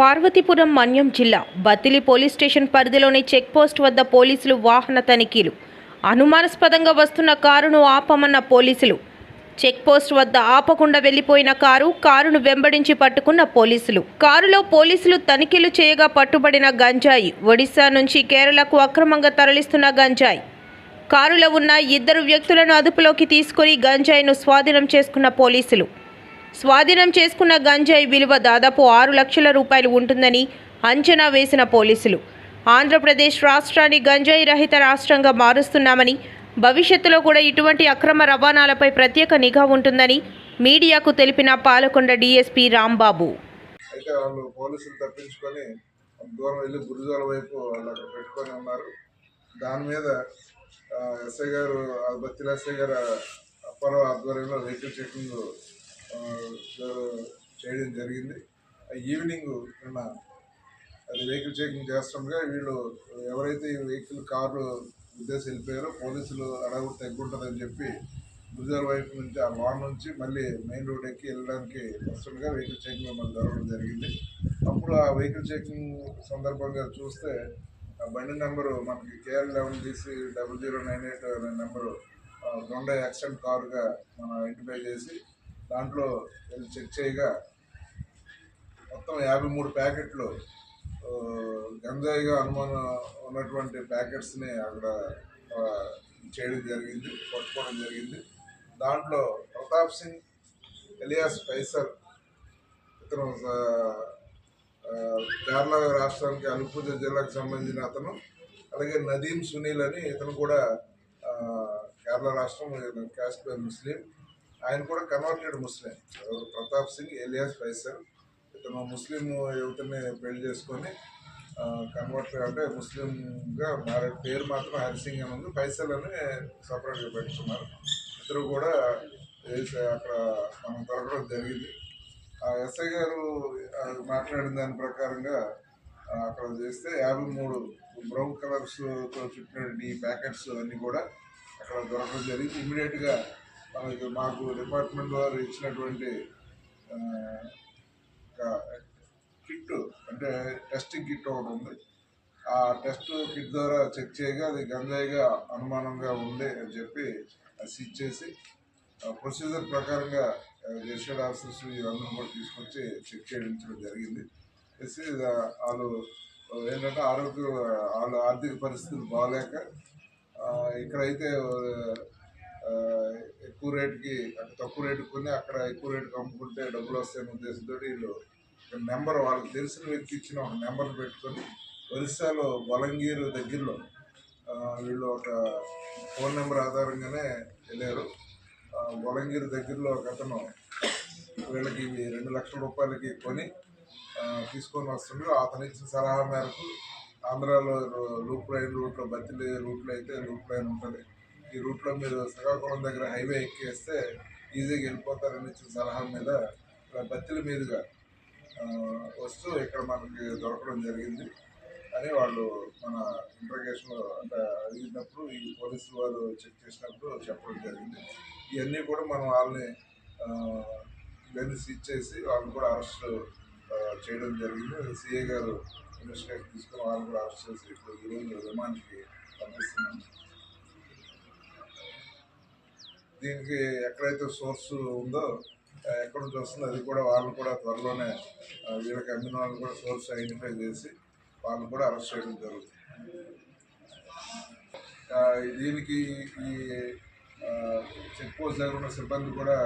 పార్వతీపురం మన్యం జిల్లా Batili police station పరిధిలోని checkpost వద్ద పోలీసులు వాహన తనిఖీలు. అనుమానాస్పదంగా వస్తున్న కారును ఆపమన్న పోలీసులు. చెక్పోస్ట్ వద్ద ఆపకుండా వెళ్ళిపోయిన కారు కారును వెంబడించి పట్టుకున్న పోలీసులు. కారులో పోలీసులు తనిఖీలు చేయగా పట్టుబడిన గంజాయి. ఒడిశా నుంచి కేరళకు అక్రమంగా తరలిస్తున్న గంజాయి. కారులో ఉన్న ఇద్దరు వ్యక్తులను అదుపులోకి తీసుకుని గంజాయిను స్వాధీనం చేసుకున్న పోలీసులు. స్వాధీనం చేసుకున్న గంజాయి విలువ దాదాపు ఆరు లక్షల రూపాయలు ఉంటుందని అంచనా వేసిన పోలీసులు. ఆంధ్రప్రదేశ్ రాష్ట్రాన్ని గంజాయి రహిత రాష్ట్రంగా మారుస్తున్నామని భవిష్యత్తులో కూడా ఇటువంటి అక్రమ రవాణాలపై ప్రత్యేక నిఘా ఉంటుందని మీడియాకు తెలిపిన పాలకొండ డీఎస్పీ రాంబాబు. అయితే వాళ్ళు పోలీసులు తప్పించుకొని దూరం వెళ్ళి గురుజాల వైపు వాళ్ళు అక్కడ పెట్టుకొని ఉన్నారు. దాని మీద ఎస్ఐ గారు ఆ బత్తిల ఎస్ఐ గారు అప్పారావు ఆధ్వర్యంలో వెహికల్ చెకింగ్ చేయడం జరిగింది. ఈవినింగ్ నిన్న అది వెహికల్ చెకింగ్ చేస్తుండగా వీళ్ళు ఎవరైతే ఈ వెహికల్ కార్లు ఉద్దేశం వెళ్ళిపోయారో పోలీసులు అడవుడు తగ్గుంటుందని చెప్పి గుజరాత్ వైపు నుంచి ఆ లాన్ నుంచి మళ్ళీ మెయిన్ రోడ్ ఎక్కి వెళ్ళడానికి వస్తుండగా వెహికల్ చెకింగ్ మనకు జరగడం జరిగింది. అప్పుడు ఆ వెహికల్ చెకింగ్ సందర్భంగా చూస్తే ఆ బండి నెంబరు మనకి KL eleven DC double zero nine eight అనే నెంబరు దొండ యాక్సిడెంట్ కారుగా మనం ఐడెంటిఫై చేసి దాంట్లో వెళ్ళి చెక్ చేయగా మొత్తం యాభై మూడు ప్యాకెట్లు గంజాయిగా అనుమానం ఉన్నటువంటి ప్యాకెట్స్ని అక్కడ చేయడం జరిగింది పట్టుకోవడం జరిగింది. దాంట్లో ప్రతాప్ సింగ్ ఎలియాస్ ఫైసర్ ఇతను కేరళ రాష్ట్రానికి అనుపూజ జిల్లాకు సంబంధించిన అతను అలాగే నదీం సునీల్ అని ఇతను కూడా కేరళ రాష్ట్రం కాశ్మీర్ క్యాస్ట్ ముస్లిం. ఆయన కూడా converted Muslim. Pratap Singh alias Faisal. ఇతను ముస్లిం యువతని పెళ్ళి చేసుకొని కన్వర్ట్ అంటే ముస్లింగా మారే పేరు మాత్రం హరిసింగ్ అని ఉంది. ఫైసల్ అని సపరేట్గా పెట్టుకున్నారు. ఇద్దరు కూడా అక్కడ మనం దొరకడం జరిగింది. ఆ ఎస్ఐ గారు ఆ, మాట్లాడిన దాని ప్రకారంగా అక్కడ చేస్తే యాభై మూడు బ్రౌన్ కలర్స్తో చుట్టిన ఈ ప్యాకెట్స్ అన్నీ కూడా అక్కడ దొరకడం జరిగింది. ఇమీడియట్గా మనకి మాకు డిపార్ట్మెంట్ వారు ఇచ్చినటువంటి కిట్ అంటే టెస్టింగ్ కిట్ ఒకటి ఉంది. ఆ టెస్ట్ కిట్ ద్వారా చెక్ చేయగా అది గంజాయిగా అనుమానంగా ఉంది అని చెప్పి అది సీజ్ చేసి ప్రొసీజర్ ప్రకారంగా రిజిస్టర్డ్ ఆఫీసర్స్ ఇవన్నీ కూడా తీసుకొచ్చి చెక్ చేయించడం జరిగింది. చేసి వాళ్ళు ఏంటంటే ఆరోగ్య వాళ్ళ ఆర్థిక పరిస్థితులు బాగాలేక ఇక్కడైతే ఎక్కువ రేటుకి అంటే తక్కువ రేటుకి కొని అక్కడ ఎక్కువ రేటుకి అమ్ముకుంటే డబ్బులు వస్తాయనే ఉద్దేశంతో వీళ్ళు నెంబర్ వాళ్ళకి తెలిసిన వ్యక్తి ఇచ్చిన ఒక నెంబర్ పెట్టుకొని ఒరిస్సాలో బలంగీరు దగ్గరలో వీళ్ళు ఒక ఫోన్ నెంబర్ ఆధారంగానే వెళ్ళారు. బలంగీరు దగ్గరలో ఒక అతను వీళ్ళకి ఇవి రెండు లక్షల రూపాయలకి కొని తీసుకొని వస్తుండ్రు అతను ఇచ్చిన సలహా మేరకు ఆంధ్రాలో లూప్ లైన్ రూట్లో బతిలే రూట్లో అయితే లూప్ లైన్ ఉంటుంది. ఈ రూట్లో మీరు శ్రీకాకుళం దగ్గర హైవే ఎక్కేస్తే ఈజీగా వెళ్ళిపోతారని ఇచ్చిన సలహా మీద ఇలా మీదుగా వస్తూ ఇక్కడ మనకి దొరకడం జరిగింది. అని వాళ్ళు మన ఇంట్రగేషన్లో అంటే అడిగినప్పుడు ఈ పోలీసులు వాళ్ళు చెక్ చేసినప్పుడు చెప్పడం జరిగింది. ఇవన్నీ కూడా మనం వాళ్ళని ఇవన్నీ సీజ్ చేసి వాళ్ళని కూడా అరెస్ట్ చేయడం జరిగింది. సిఏ గారు ఇన్వెస్టిగేషన్ తీసుకొని వాళ్ళని కూడా అరెస్ట్ చేసి ఇప్పుడు ఈరోజు రిమాండ్కి పంపిస్తున్నాం. దీనికి ఎక్కడైతే సోర్స్ ఉందో ఎక్కడి ఎక్కడ నుంచి వస్తుందో అది కూడా వాళ్ళు కూడా త్వరలోనే వీళ్ళకి అమ్మిన వాళ్ళు కూడా సోర్స్ ఐడెంటిఫై చేసి వాళ్ళు కూడా అరెస్ట్ చేయడం జరుగుతుంది. దీనికి ఈ చెక్ పోస్ట్ దగ్గర ఉన్న సిబ్బంది కూడా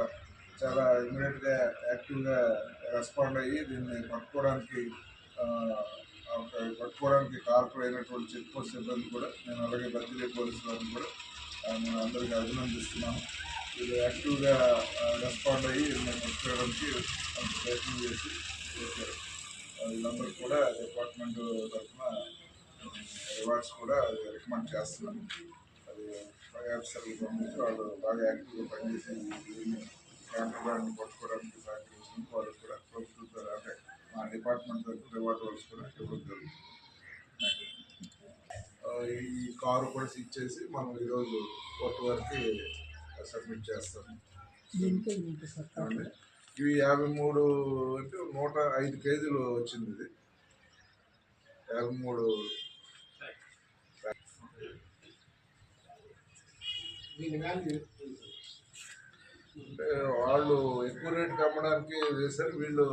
చాలా ఇమీడియట్గా యాక్టివ్గా రెస్పాండ్ అయ్యి దీన్ని పట్టుకోవడానికి పట్టుకోవడానికి ఒక పట్టుకోవడానికి చెక్ పోస్ట్ సిబ్బంది కూడా నేను అలాగే బదిలీ పోలీసు వారిని కూడా మేము నేను అందరికీ అభినందిస్తున్నాను. వీళ్ళు యాక్టివ్గా రెస్పాండ్ అయ్యి మేము పట్టుకోవడానికి కొంత ప్రయత్నం చేసి చేశారు. వీళ్ళందరూ కూడా డిపార్ట్మెంట్ తరఫున రివార్డ్స్ కూడా రికమెండ్ చేస్తున్నాను అది ఫైవ్ ఆఫీసర్లు పంపించి వాళ్ళు బాగా యాక్టివ్గా పనిచేసి దీన్ని కాంట్రాబ్యాండ్ పట్టుకోవడానికి సహకరించిన వాళ్ళకి కూడా ప్రభుత్వం ద్వారా అంటే మా డిపార్ట్మెంట్ తరఫున రివార్డ్ వర్క్స్ కూడా ఇవ్వడం జరుగుతుంది. ఈ కారు కూడా సీజ్ చేసి మనం ఈరోజు కోర్టు వరకు సబ్మిట్ ఏమండి? ఇవి యాభై మూడు అంటే నూట ఐదు కేజీలు వచ్చింది ఇది. యాభై మూడు. అంటే వాళ్ళు ఎక్కువ రేటుకి అమ్మడానికి చేశారు వీళ్ళు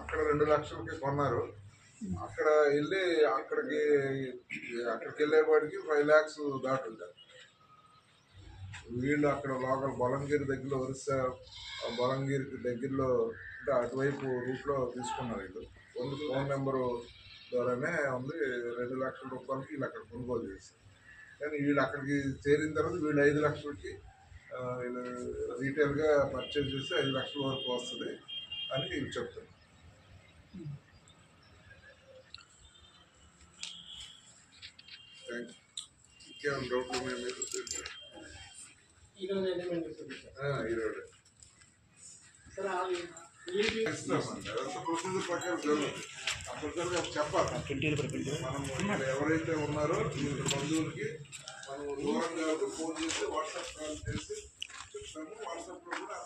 అక్కడ రెండు లక్షలకి కొన్నారు. అక్కడ వెళ్ళి అక్కడికి అక్కడికి వెళ్ళేవాడికి ఫైవ్ ల్యాక్స్ దాటుంటారు వీళ్ళు అక్కడ లోకల్ బలంగిరి దగ్గరలో ఒరిస్సా ఆ దగ్గరలో అంటే అటువైపు రూట్లో తీసుకున్నారు వీళ్ళు. ఓన్లీ ఫోన్ నెంబరు ద్వారానే ఉంది రెండు లక్షల రూపాయలకి వీళ్ళు అక్కడ కొనుగోలు చేశారు. కానీ వీళ్ళు అక్కడికి చేరిన తర్వాత వీళ్ళు ఐదు లక్షలకి వీళ్ళు రీటైల్గా పర్చేజ్ చేసి ఐదు లక్షల వరకు వస్తుంది అని వీళ్ళు చెప్తారు థ్యాంక్ యూ ఇంకేమైనా డౌట్లు మేము మీరు ఈరోజు అయితే మేము చెప్తుంది సార్. ఆ, ఈరోజు సార్ ఆ ఏంటి ఇస్తామండి అదంతా ప్రొసీజర్ ప్రకారం జరుగుతుంది కంపల్సరీగా చెప్పాలి. మనం ఇక్కడ ఎవరైతే ఉన్నారో బంధువులకి మనం దూరం కాబట్టి ఫోన్ చేసి వాట్సాప్ కాల్ చేసి చెప్తాము. వాట్సాప్లో కూడా